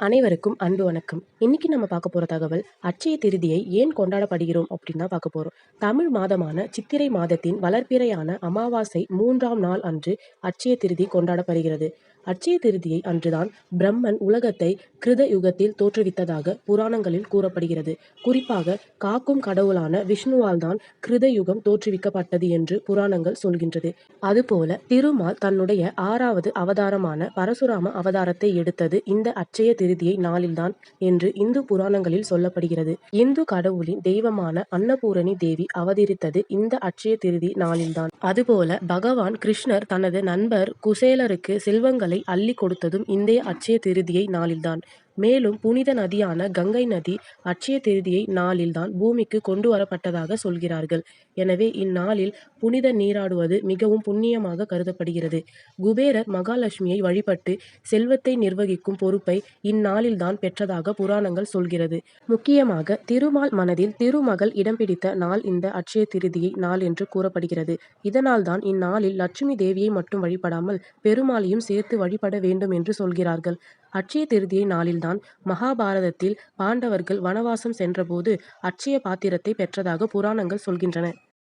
அனைவருக்கும் அன்பு வணக்கம். இன்னைக்கு நம்ம பார்க்க போற தகவல் அட்சய திருதியை ஏன் கொண்டாடப்படுகிறோம் அப்படின்னு தான் பார்க்க போறோம். தமிழ் மாதமான சித்திரை மாதத்தின் வளர்ப்பிறையான அமாவாசை மூன்றாம் நாள் அன்று அட்சய திருதி கொண்டாடப்படுகிறது. அட்சய திருதியை அன்றுதான் பிரம்மன் உலகத்தை கிருத யுகத்தில் தோற்றுவித்ததாக புராணங்களில் கூறப்படுகிறது. குறிப்பாக காக்கும் கடவுளான விஷ்ணுவால் தான் கிருத யுகம் தோற்றுவிக்கப்பட்டது என்று புராணங்கள் சொல்கின்றது. அதுபோல திருமால் தன்னுடைய ஆறாவது அவதாரமான பரசுராம அவதாரத்தை எடுத்தது இந்த அட்சய திருதியை நாளில்தான் என்று இந்து புராணங்களில் சொல்லப்படுகிறது. இந்து கடவுளின் தெய்வமான அன்னபூரணி தேவி அவதரித்தது இந்த அட்சய திருதி நாளில்தான். அதுபோல பகவான் கிருஷ்ணர் தனது நண்பர் குசேலருக்கு செல்வங்களை அள்ளி கொடுத்ததும் இந்த அட்சய திருதியை நாளில்தான். மேலும் புனித நதியான கங்கை நதி அட்சய திருதியை நாளில்தான் பூமிக்கு கொண்டு வரப்பட்டதாக சொல்கிறார்கள். எனவே இந்நாளில் புனித நீராடுவது மிகவும் புண்ணியமாக கருதப்படுகிறது. குபேரர் மகாலட்சுமியை வழிபட்டு செல்வத்தை நிர்வகிக்கும் பொறுப்பை இந்நாளில்தான் பெற்றதாக புராணங்கள் சொல்கிறது. முக்கியமாக திருமால் மனதில் திருமகள் இடம் பிடித்த நாள் இந்த அட்சய திருதியை நாள் என்று கூறப்படுகிறது. இதனால்தான் இந்நாளில் லட்சுமி தேவியை மட்டும் வழிபடாமல் பெருமாளையும் சேர்த்து வழிபட வேண்டும் என்று சொல்கிறார்கள். அட்சய திருதியை நாளில்தான் மகாபாரதத்தில் பாண்டவர்கள் வனவாசம் சென்றபோது அட்சய பாத்திரத்தை பெற்றதாக புராணங்கள் சொல்கின்றன.